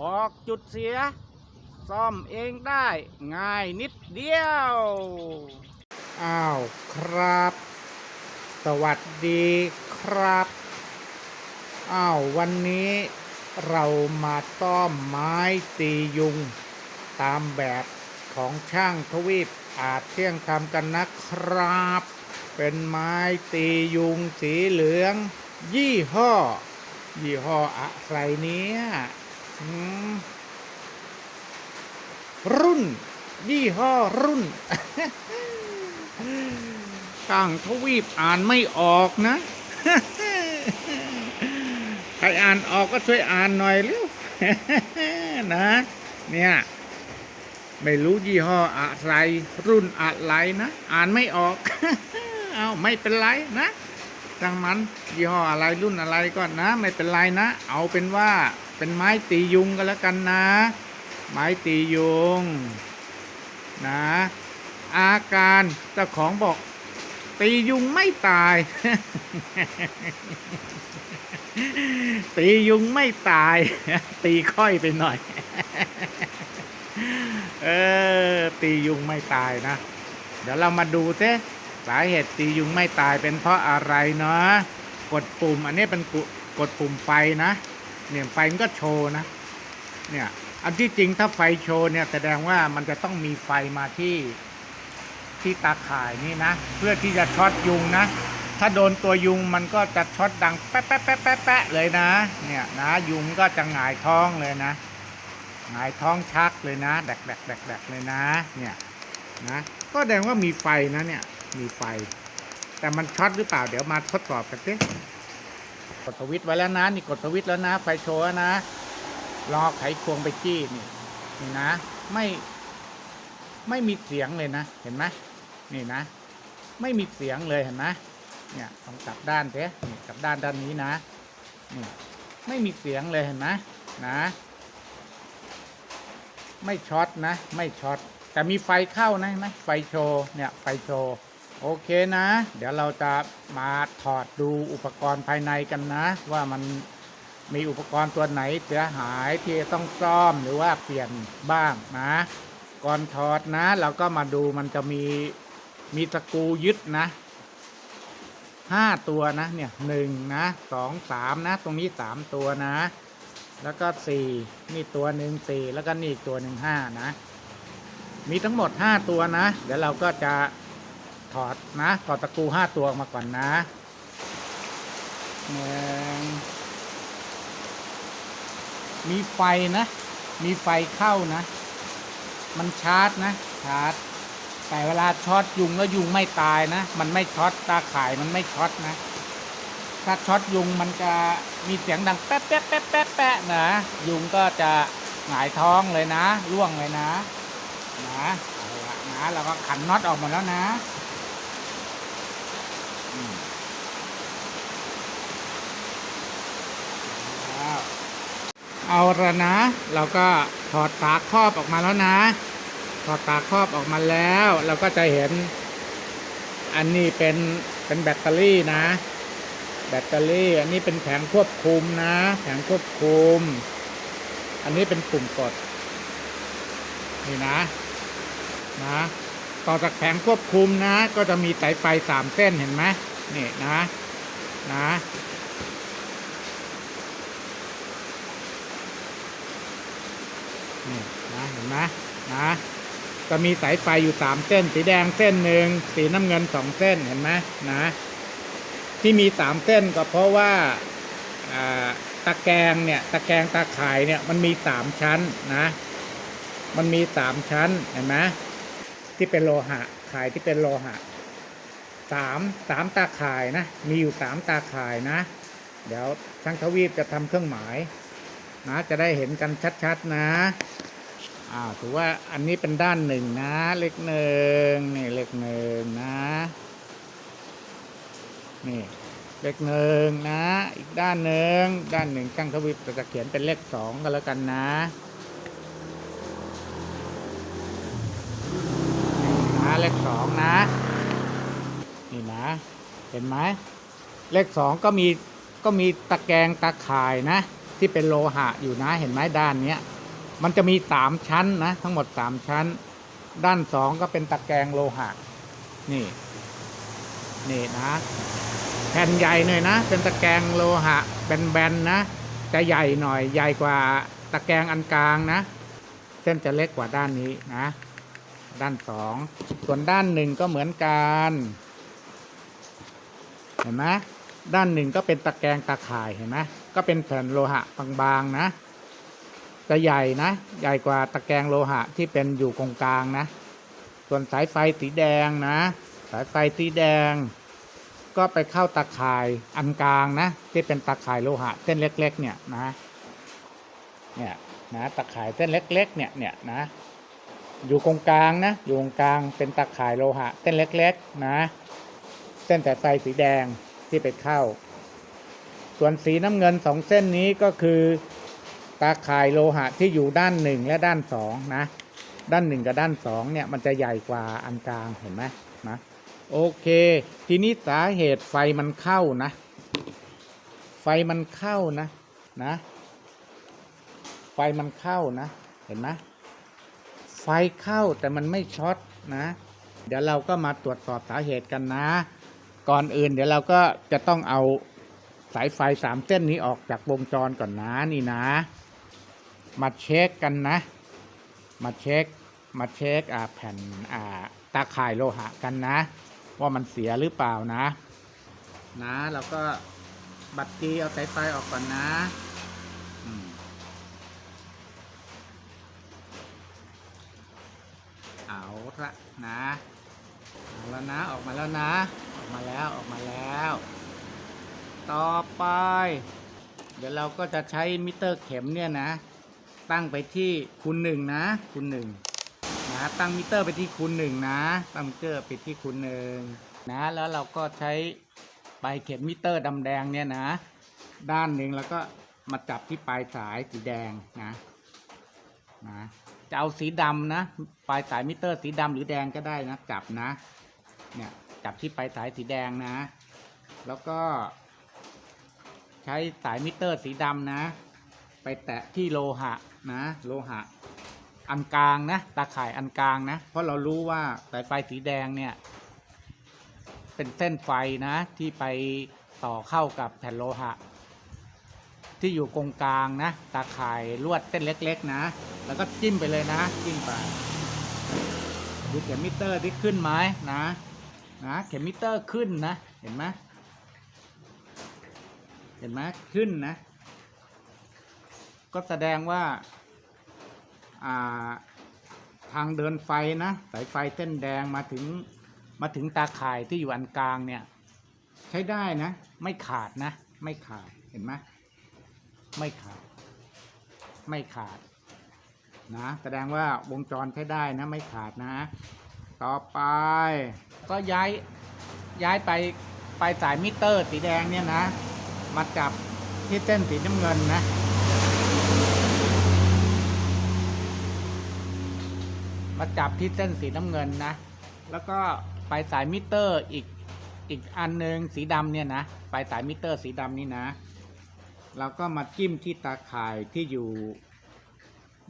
บอกจุดเสีย ซ่อมเองได้ง่ายนิดเดียว อ้าวครับ สวัสดีครับ อ้าววันนี้เรามาต้อมไม้ตียุง ตามแบบของช่างทวีปอาจเที่ยงทำกันนะครับ เป็นไม้ตียุงสีเหลือง ยี่ห้อ ยี่ห้ออะไรเนี้ย รุ่น ยี่ห้อรุ่นช่างทวีปอ่านไม่ออกนะ ใครอ่านออกก็ช่วยอ่านหน่อยเร็วนะ เนี่ย ไม่รู้ยี่ห้ออะไร รุ่นอะไรนะ อ่านไม่ออก เอาไม่เป็นไรนะจังมันยี่ห้ออะไรรุ่นอะไรก็นะ ไม่เป็นไรนะ เอาเป็นว่า เป็นไม้ตียุงก็แล้วกันนะ ไม้ตียุงนะ อาการเจ้าของบอก ตียุงไม่ตาย ตียุงไม่ตาย ตีค่อยไปหน่อย เออ ตียุงไม่ตายนะ เดี๋ยวเรามาดูเต้สาเหตุตียุงไม่ตายเป็นเพราะอะไรเนาะกดปุ่มอันนี้เป็นกดปุ่มไฟนะ เนี่ยไฟมันก็โชว์นะ เนี่ยอันที่จริงถ้าไฟโชว์เนี่ยแสดงว่ามันจะต้องมีไฟมาที่ที่ตาข่ายนี่นะ เพื่อที่จะช็อตยุงนะ ถ้าโดนตัวยุงมันก็จะช็อตดังแป๊ะแป๊ะแป๊ะแป๊ะแป๊ะเลยนะ เนี่ยนะยุงก็จะหงายท้องเลยนะหงายท้องชักเลยนะแดกแดกแดกแดกเลยนะ เนี่ยนะก็แสดงว่ามีไฟนะเนี่ยมีไฟ แต่มันช็อตหรือเปล่าเดี๋ยวมาทดสอบกันสิ กดสวิตไว้แล้วนะ นี่กดสวิตแล้วนะ ไฟโชว์แล้วนะรอไขควงไปจี้นี่นี่นะ ไม่ไม่มีเสียงเลยนะ เห็นไหมนี่นะ ไม่มีเสียงเลยเห็นไหมเนี่ยต้องกลับด้านเถอะนี่กลับด้านด้านนี้นะนี่ไม่มีเสียงเลยเห็นไหมนะ ไม่ช็อตนะ ไม่ช็อตแต่มีไฟเข้านะไหมไฟโชว์เนี่ยไฟโชว์ โอเคนะ เดี๋ยวเราจะมาถอดดูอุปกรณ์ภายในกันนะ ว่ามันมีอุปกรณ์ตัวไหนเสียหายที่ต้องซ่อมหรือว่าเปลี่ยนบ้างนะ ก่อนถอดนะ เราก็มาดูมันจะมีมีตะกูยึดนะห้าตัวนะเนี่ยหนึ่งนะสองสามนะ ตรงนี้สามตัวนะ แล้วก็สี่นี่ตัวหนึ่งสี่แล้วก็นี่อีกตัวหนึ่งห้านะ มีทั้งหมดห้าตัวนะ เดี๋ยวเราก็จะ ถอดนะถอดตะกูห้าตัวออกมาก่อนนะหนึ่งมีไฟนะ มีไฟเข้านะ มันชาร์จนะ ชาร์จ แต่เวลาช็อตยุงแล้วยุงไม่ตายนะ มันไม่ช็อตตาข่ายมันไม่ช็อตนะ ถ้าช็อตยุงมันจะมีเสียงดังแป๊ะแป๊ะแป๊ะแป๊ะแป๊ะนะ ยุงก็จะหงายท้องเลยนะ ร่วงเลยนะ นะเอาละนะ เราก็ขันน็อตออกมดแล้วนะ เอาละนะ เราก็ถอดฝาครอบออกมาแล้วนะพอดตาครอบออกมาแล้ว เราก็จะเห็น อันนี้เป็นเป็นแบตเตอรี่นะ แบตเตอรี่ อันนี้เป็นแผงควบคุมนะ แผงควบคุม อันนี้เป็นปุ่มกด นี่นะ นะ ต่อจากแผงควบคุมนะ ก็จะมีสายไฟสามเส้นเห็นไหมนี่นะนะนี่นะเห็นไหมนะจะมีสายไฟอยู่สามเส้น สีแดงเส้นหนึ่งสีน้ำเงินสองเส้นเห็นไหมนะ ที่มีสามเส้นก็เพราะว่าอ่าตะแกรงเนี่ยตะแกรงตาข่ายเนี่ยมันมีสามชั้นนะ มันมีสามชั้นเห็นไหม ที่เป็นโลหะข่ายที่เป็นโลหะสามสามตาข่ายนะ มีอยู่สามตาข่ายนะ เดี๋ยวช่างทวีปจะทำเครื่องหมายนะจะได้เห็นกันชัดๆนะอ่าถือว่าอันนี้เป็นด้านหนึ่งนะ เลขหนึ่งนี่เลขหนึ่งนะนี่เลขหนึ่งนะ อีกด้านหนึ่งด้านหนึ่งช่างทวีปจะเขียนเป็นเลขสองก็แล้วกันนะนี่นะ เลขสองนะ นี่นะ เห็นไหมเลขสองก็มีก็มีตะแกรงตะข่ายนะ ที่เป็นโลหะอยู่นะเห็นไหมด้านเนี้ยมันจะมีสามชั้นนะ ทั้งหมดสามชั้น ด้านสองก็เป็นตะแกรงโลหะ นี่ นี่นะแผ่นใหญ่หน่อยนะ เป็นตะแกรงโลหะแบนๆนะจะใหญ่หน่อยใหญ่กว่าตะแกรงอันกลางนะ เส้นจะเล็กกว่าด้านนี้นะ ด้านสองส่วนด้านหนึ่งก็เหมือนกันเห็นไหมด้านหนึ่งก็เป็นตะแกรงตะข่ายเห็นไหมก็เป็นแผ่นโลหะบางๆนะจะใหญ่นะ ใหญ่กว่าตะแกรงโลหะที่เป็นอยู่ตรงกลางนะ ส่วนสายไฟสีแดงนะ สายไฟสีแดง ก็ไปเข้าตะข่ายอันกลางนะ ที่เป็นตะข่ายโลหะเส้นเล็ก ๆ เนี่ยนะเนี่ยนะตะข่ายเส้นเล็ก ๆ เนี่ยเนี่ยนะ อยู่ตรงกลางนะ อยู่ตรงกลางเป็นตะข่ายโลหะ เส้นเล็กๆนะ เส้นสายไฟสีแดงที่ไปเข้า ส่วนสีน้ำเงินสองเส้นนี้ก็คือตาข่ายโลหะที่อยู่ด้านหนึ่งและด้านสองนะ ด้านหนึ่งกับด้านสองเนี่ยมันจะใหญ่กว่าอันกลางเห็นไหมนะโอเค ทีนี้สาเหตุไฟมันเข้านะ ไฟมันเข้านะนะ ไฟมันเข้านะ เห็นไหม ไฟเข้าแต่มันไม่ช็อตนะ เดี๋ยวเราก็มาตรวจสอบสาเหตุกันนะ ก่อนอื่นเดี๋ยวเราก็จะต้องเอาสายไฟสามเส้นนี้ออกจากวงจรก่อนนะนี่นะ มาเช็คกันนะ มาเช็ค มาเช็คอ่าแผ่นอ่าตาข่ายโลหะกันนะ ว่ามันเสียหรือเปล่านะ นะเราก็บัตรกีเอาสายไฟออกก่อนนะอืมเอาละนะเอาแล้วนะออกมาแล้วนะ ออกมาแล้วออกมาแล้ว ต่อไป เดี๋ยวเราก็จะใช้มิเตอร์เข็มเนี่ยนะ ตั้งไปที่คูณหนึ่งนะคูณหนึ่งนะตั้งมิเตอร์ไปที่คูณหนึ่งนะตั้งมิเตอร์ไปที่คูณหนึ่งนะแล้วเราก็ใช้ปลายเข็มมิเตอร์ดำแดงเนี่ยนะ ด้านหนึ่งแล้วก็มาจับที่ปลายสายสีแดงนะนะ จะเอาสีดำนะ ปลายสายมิเตอร์สีดำหรือแดงก็ได้นะจับนะ เนี่ยจับที่ปลายสายสีแดงนะ แล้วก็ ใช้สายมิเตอร์สีดำนะ ไปแตะที่โลหะนะ โลหะ อันกลางนะ ตาข่ายอันกลางนะ เพราะเรารู้ว่าสายไฟสีแดงเนี่ย เป็นเส้นไฟนะ ที่ไปต่อเข้ากับแผ่นโลหะ ที่อยู่ตรงกลางนะ ตาข่ายลวดเส้นเล็ก ๆ นะ แล้วก็จิ้มไปเลยนะจิ้มไปดูเข็มมิเตอร์ที่ขึ้นไหมนะนะเข็มมิเตอร์ขึ้นนะ เห็นไหมเห็นไหมขึ้นนะ ก็แสดงว่าอ่าทางเดินไฟนะสายไฟเส้นแดงมาถึงมาถึงตาข่ายที่อยู่อันกลางเนี่ย ใช้ได้นะ ไม่ขาดนะ ไม่ขาดเห็นไหมไม่ขาด ไม่ขาด นะแสดงว่าวงจรใช้ได้นะไม่ขาดนะ ต่อไป ก็ย้ายย้ายไปไปสายมิเตอร์สีแดงเนี่ยนะ มาจับที่เส้นสีน้ำเงินนะมาจับที่เส้นสีน้ำเงินนะ แล้วก็ไปสายมิเตอร์อีกอีกอันหนึ่งสีดำเนี่ยนะไปสายมิเตอร์สีดำนี่นะ เราก็มาจิ้มที่ตาข่ายที่อยู่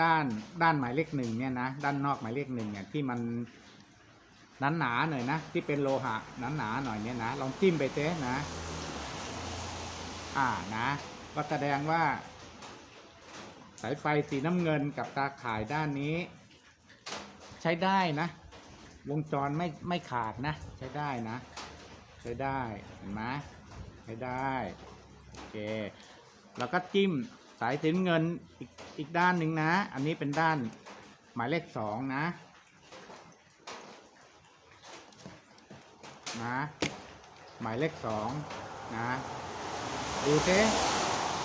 ด้านด้านหมายเลขหนึ่งเนี่ยนะด้านนอกหมายเลขหนึ่งเนี่ยที่มันหนาหนาหน่อยนะที่เป็นโลหะหนาหนาหน่อยเนี่ยนะลองจิ้มไปเจ๊นะ อ่านะก็แสดงว่า สายไฟสีน้ำเงินกับตาข่ายด้านนี้ ใช้ได้นะ วงจรไม่ไม่ขาดนะ ใช้ได้นะ ใช้ได้เห็นไหมใช้ได้โอเคแล้วก็จิ้ม สายสีน้ำเงินอีกอีกด้านหนึ่งนะ อันนี้เป็นด้านหมายเลขสองนะนะหมายเลขสองนะดูเจ๊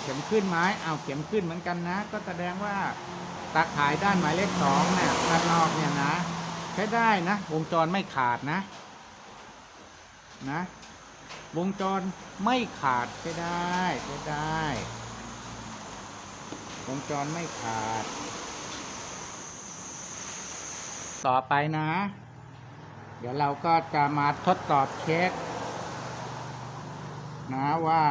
เข็มขึ้นไหมเอาเข็มขึ้นเหมือนกันนะ ก็แสดงว่าตาขายด้านหมายเลขสองเนี่ยด้านนอกเนี่ยนะใช้ได้นะ วงจรไม่ขาดนะนะ วงจรไม่ขาดใช้ได้ใช้ได้ วงจรไม่ขาด ต่อไปนะ เดี๋ยวเราก็จะมาทดสอบเช็ค นะว่า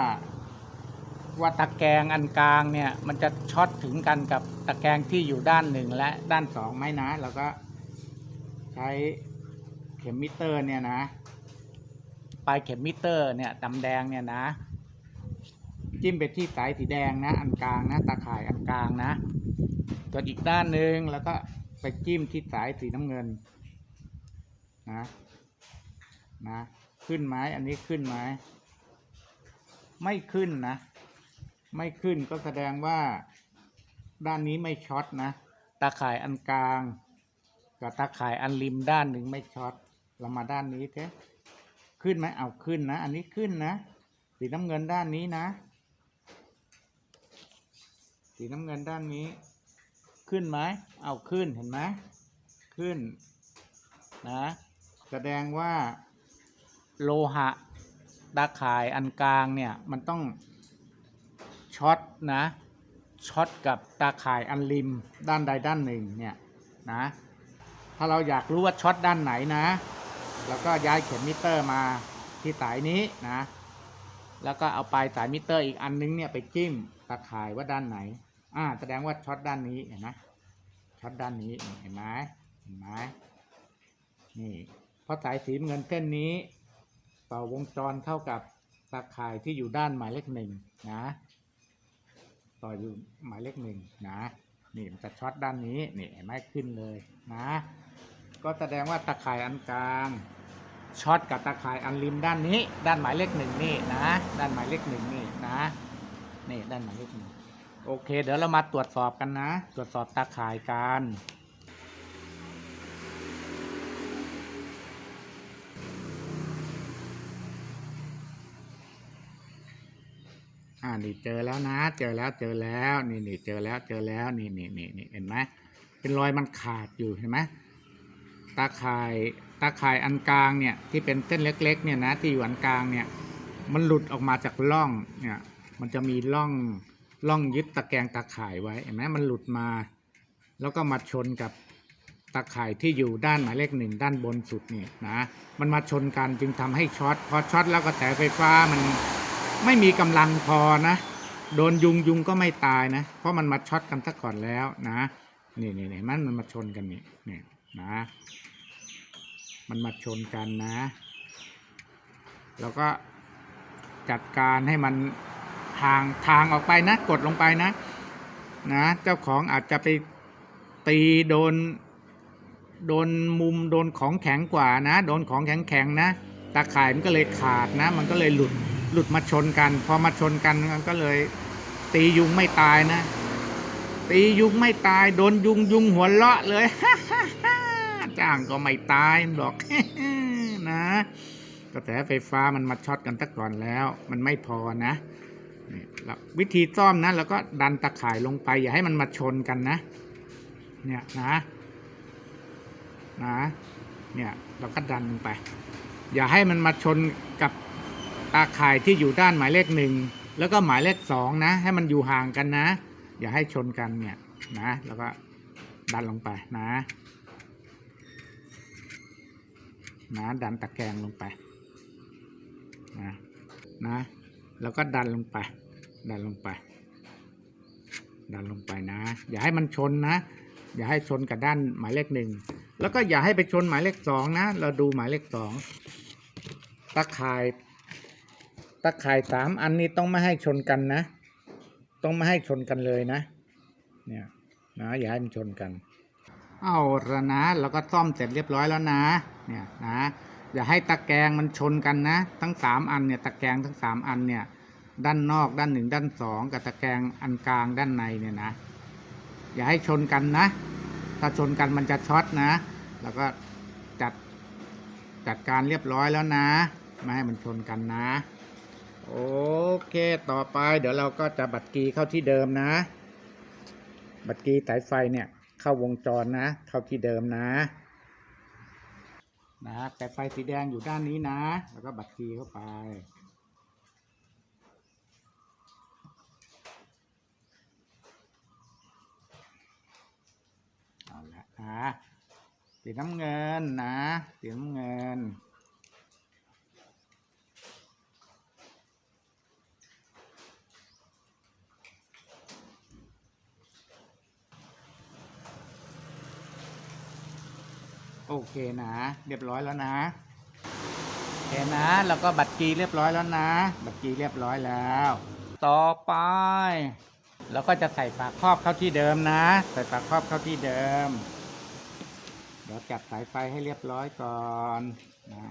ว่าตะแกรงอันกลางเนี่ย มันจะช็อตถึงกันกับตะแกรงที่อยู่ด้านหนึ่งและด้านสองไหมนะเราก็ใช้เข็มมิเตอร์เนี่ยนะ ปลายเข็มมิเตอร์เนี่ยดำแดงเนี่ยนะ จิ้มไปที่สายสีแดงนะ อันกลางนะตาข่ายอันกลางนะส่วนอีกด้านหนึ่งแล้วก็ไปจิ้มที่สายสีน้ำเงินนะนะขึ้นไหมอันนี้ขึ้นไหมไม่ขึ้นนะ ไม่ขึ้นก็แสดงว่าด้านนี้ไม่ช็อตนะตาข่ายอันกลางกับตาข่ายอันริมด้านหนึ่งไม่ช็อตเรามาด้านนี้เถอะขึ้นไหมเอาขึ้นนะ อันนี้ขึ้นนะ สีน้ำเงินด้านนี้นะ สีน้ำเงินด้านนี้ ขึ้นไหมเอาขึ้นเห็นไหมขึ้นนะแสดงว่าโลหะตาข่ายอันกลางเนี่ยมันต้องช็อตนะช็อตกับตาข่ายอันริมด้านใดด้านหนึ่งเนี่ยนะถ้าเราอยากรู้ว่าช็อตด้านไหนนะแล้วก็ย้ายเข็มมิเตอร์มาที่สายนี้นะ แล้วก็เอาปลายสายมิเตอร์อีกอันนึงเนี่ยไปจิ้มตาข่ายว่าด้านไหน อ่า แสดงว่าช็อตด้านนี้เห็นไหมช็อตด้านนี้เห็นไหมเห็นไหมนี่เพราะสายสีเงินเส้นนี้ ต่อวงจรเข้ากับตาข่ายที่อยู่ด้านหมายเลขหนึ่งนะ ต่ออยู่หมายเลขหนึ่งนะนี่มันจะช็อตด้านนี้นี่เห็นไหมขึ้นเลยนะ ก็แสดงว่าตาข่ายอันกลางช็อตกับตาข่ายอันริมด้านนี้ ด้านหมายเลขหนึ่งนี่นะ ด้านหมายเลขหนึ่งนี่นะนี่ด้านหมายเลขหนึ่ง โอเค เดี๋ยวเรามาตรวจสอบกันนะ ตรวจสอบตาข่ายกันอ่านี่เจอแล้วนะ เจอแล้วเจอแล้วนี่นี่เจอแล้วเจอแล้วนี่นี่นี่นี่เห็นไหมเป็นรอยมันขาดอยู่เห็นไหมตาข่ายตาข่ายอันกลางเนี่ยที่เป็นเส้นเล็ก ๆ เนี่ยนะที่อยู่อันกลางเนี่ย มันหลุดออกมาจากร่องเนี่ยมันจะมีร่อง ร่องยึดตะแกรงตาข่ายไว้เห็นไหมมันหลุดมา แล้วก็มาชนกับตาข่ายที่อยู่ด้านหมายเลขหนึ่งด้านบนสุดนี่นะมันมาชนกันจึงทำให้ช็อตพอช็อตแล้วกระแสไฟฟ้ามันไม่มีกำลังพอนะโดนยุงยุงก็ไม่ตายนะ เพราะมันมาช็อตกันซะก่อนแล้วนะนี่นี่นี่มันมันมาชนกันนี่นี่นะ มันมาชนกันนะ แล้วก็จัดการให้มัน ทางทางออกไปนะกดลงไปนะ นะ เจ้าของอาจจะไปตีโดน โดนมุมโดนของแข็งกว่านะ โดนของแข็งแข็งนะตาข่ายมันก็เลยขาดนะ มันก็เลยหลุดหลุดมาชนกัน พอมาชนกันมันก็เลย ตียุงไม่ตายนะ ตียุงไม่ตาย โดนยุงยุงหัวเราะเลยจ้างก็ไม่ตายหรอกนะกระแสไฟฟ้ามันมาช็อตกันตั้งก่อนแล้ว มันไม่พอนะ แล้ววิธีซ่อมนะแล้วก็ดันตะข่ายลงไป อย่าให้มันมาชนกันนะ เนี่ยนะนะเนี่ยเราก็ดันลงไป อย่าให้มันมาชนกับตาข่ายที่อยู่ด้านหมายเลขหนึ่งแล้วก็หมายเลขสองนะ ให้มันอยู่ห่างกันนะ อย่าให้ชนกันเนี่ยนะแล้วก็ดันลงไปนะนะดันตะแกรงลงไปนะนะ แล้วก็ดันลงไป ดันลงไป ดันลงไปนะ อย่าให้มันชนนะ อย่าให้ชนกับด้านหมายเลขหนึ่ง แล้วก็อย่าให้ไปชนหมายเลขสองนะ เราดูหมายเลขสองตะข่าย ตะข่ายสามอันนี้ต้องไม่ให้ชนกันนะ ต้องไม่ให้ชนกันเลยนะ เนี่ยนะอย่าให้มันชนกัน เอาละนะเราก็ซ่อมเสร็จเรียบร้อยแล้วนะ เนี่ยนะ อย่าให้ตะแกรงมันชนกันนะ ทั้งสามอันเนี่ยตะแกรงทั้งสามอันเนี่ย ด้านนอกด้านหนึ่งด้านสองกับตะแกรงอันกลางด้านในเนี่ยนะ อย่าให้ชนกันนะ ถ้าชนกันมันจะช็อตนะ แล้วก็จัดจัดการเรียบร้อยแล้วนะ ไม่ให้มันชนกันนะ โอเค ต่อไปเดี๋ยวเราก็จะบัตรกีเข้าที่เดิมนะ บัตรกีสายไฟเนี่ย เข้าวงจรนะ เข้าที่เดิมนะ นะแต่ไฟสีแดงอยู่ด้านนี้นะ แล้วก็บัตรคีเข้าไป เอาละนะสีน้ำเงินนะสีน้ำเงิน เคนะ เรียบร้อยแล้วนะโอเคนะแล้วก็บัตรกีเรียบร้อยแล้วนะ บัตรกีเรียบร้อยแล้ว ต่อไปเราก็จะใส่ฝาครอบเข้าที่เดิมนะ ใส่ฝาครอบเข้าที่เดิม เดี๋ยวจับสายไฟให้เรียบร้อยก่อนนะ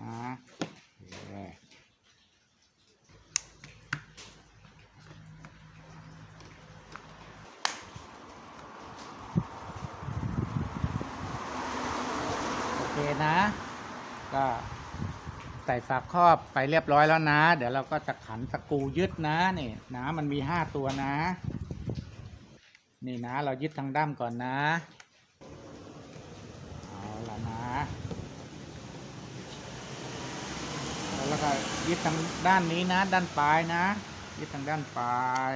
โอเคโอเค นะ ก็ใส่ฝาครอบไปเรียบร้อยแล้วนะ เดี๋ยวเราก็จะขันสกูยึดนะนี่นะมันมีห้าตัวนะ นี่นะ เรายึดทางด้ามก่อนนะเอาละนะ แล้วก็ยึดทางด้านนี้นะ ด้านปลายนะ ยึดทางด้านปลาย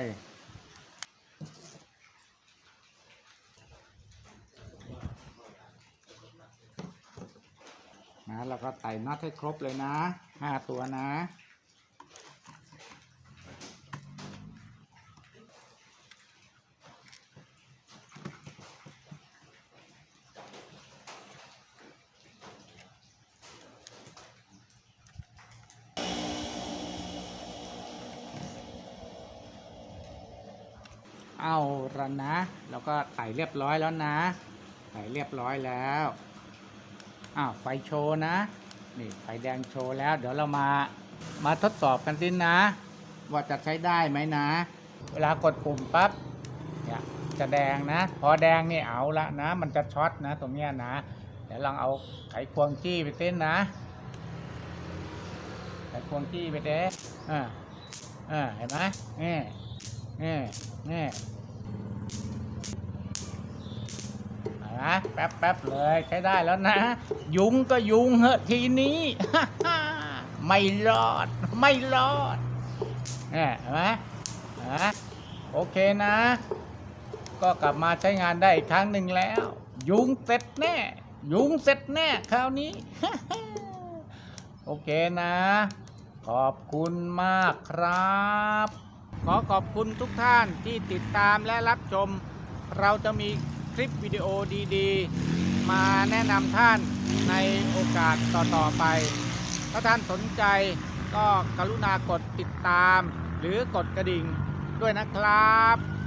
นะแล้วก็ไต่น็อตให้ครบเลยนะห้าตัวนะเอาละนะ แล้วก็ไต่เรียบร้อยแล้วนะไต่เรียบร้อยแล้ว อ้าวไฟโชว์นะ นี่ไฟแดงโชว์แล้ว เดี๋ยวเรามามาทดสอบกันดินะ ว่าจะใช้ได้ไหมนะ เวลากดปุ่มปั๊บเนี่ยจะแดงนะ พอแดงนี่เอาละนะ มันจะช็อตนะ ตรงเนี้ยนะ เดี๋ยวลองเอาไขควงจี้ไปเต้นนะ ไขควงจี้ไปเด้อ่าอ่าเห็นไหมนี่นี่นี่เอา นะแป๊บแป๊บเลยใช้ได้แล้วนะ ยุงก็ยุงเหอะทีนี้ไม่รอด ไม่รอดเนี่ยเห็นไหมอะโอเคนะ ก็กลับมาใช้งานได้อีกครั้งหนึ่งแล้ว ยุงเสร็จแน่ ยุงเสร็จแน่คราวนี้ โอเคนะ ขอบคุณมากครับ ขอขอบคุณทุกท่านที่ติดตามและรับชม เราจะมี ลิปวิดีโอดีๆ มาแนะนำท่านในโอกาสต่อๆไป ถ้าท่านสนใจก็กรุณากดติดตาม หรือกดกระดิ่งด้วยนะครับ